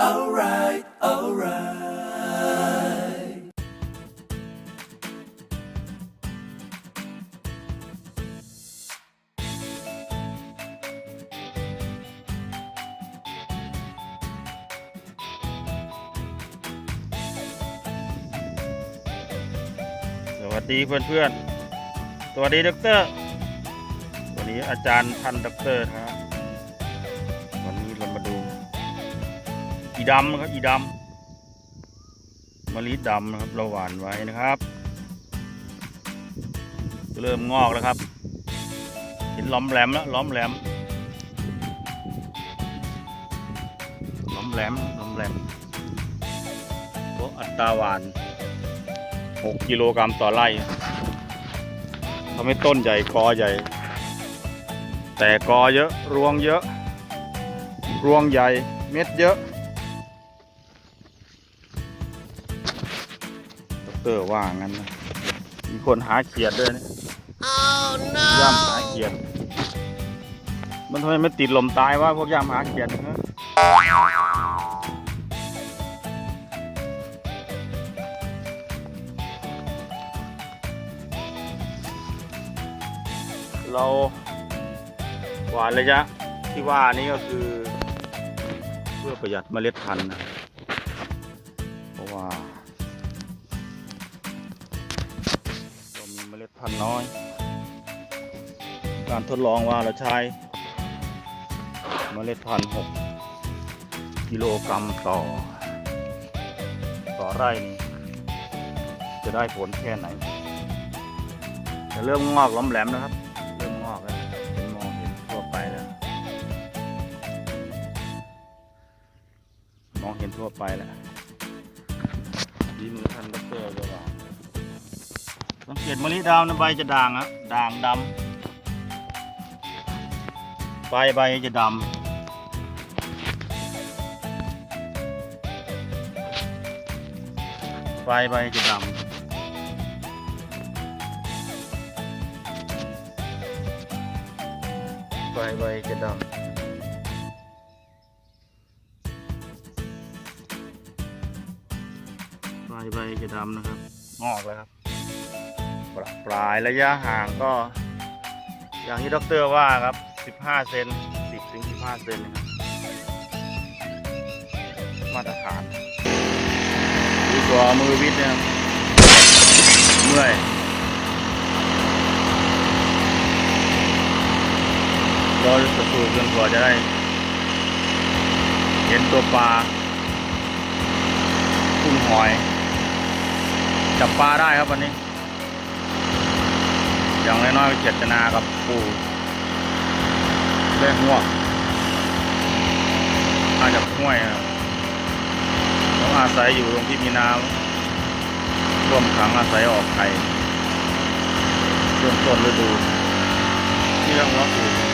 alright, alright. สวัสดีเพื่อนๆ สวัสดีด็อกเตอร์ วันนี้อาจารย์พันด็อกเตอร์ครับ อีดำนะครับอีดำมะลิดำนะครับเราหวานไว้นะครับ เริ่มงอกแล้วครับ เห็นล้อมแหลมแล้วล้อมแหลมล้อมแหลมล้อมแหลมโอ้อัตราหวาน 6 กิโลกรัมต่อไร่ทำให้ต้นใหญ่กอใหญ่ แต่กอเยอะรวงเยอะ รวงใหญ่เม็ดเยอะ เตอร์ว่างั้นนะมีคนหาเขียดด้วยนะย่ำหาเขียด มันทำไมไม่ติดลมตายวะพวกย่ำหาเขียดนะเราหวานระยะที่ว่านี้ก็คือ เพื่อประหยัดเมล็ดพันธุ์นะเพราะว่า พันน้อย การทดลองว่าเราใช้เมล็ดพันธุ์6กิโลกรัมต่อ ต่อไร่นี่จะได้ผลแค่ไหนจะเริ่มงอกล้อมแหลมนะครับ เริ่มงอกแล้วเห็นมองเห็นทั่วไปแล้ว มองเห็นทั่วไปแล้วดีมือทันด็อกเตอร์ก็ว่า สังเกตมะลิดาวนะใบจะด่างอะด่างดำใบใบจะดำใบใบจะดำใบใบจะดำปลายใบจะดำนะครับ งอกแล้วครับ ปลาปลายระยะห่างก็ อย่างที่ด็อกเตอร์ว่าครับ 15 เซน10ถึง15 เซนมาตรฐานดีกว่ามือวิทย์เนี่ยเมื่อยราจะสูบจนกว่าจะได้เห็นตัวปลากุ้งหอย จับปลาได้ครับวันนี้ อย่างน้อยๆก็เจตนากับปู่ได้หัวงอาจจะห้วยครับต้องอาศัยอยู่ตรงที่มีน้ำร่วมขังอาศัยออกไข่ช่วงต้นฤดูที่เรื่องหัวปู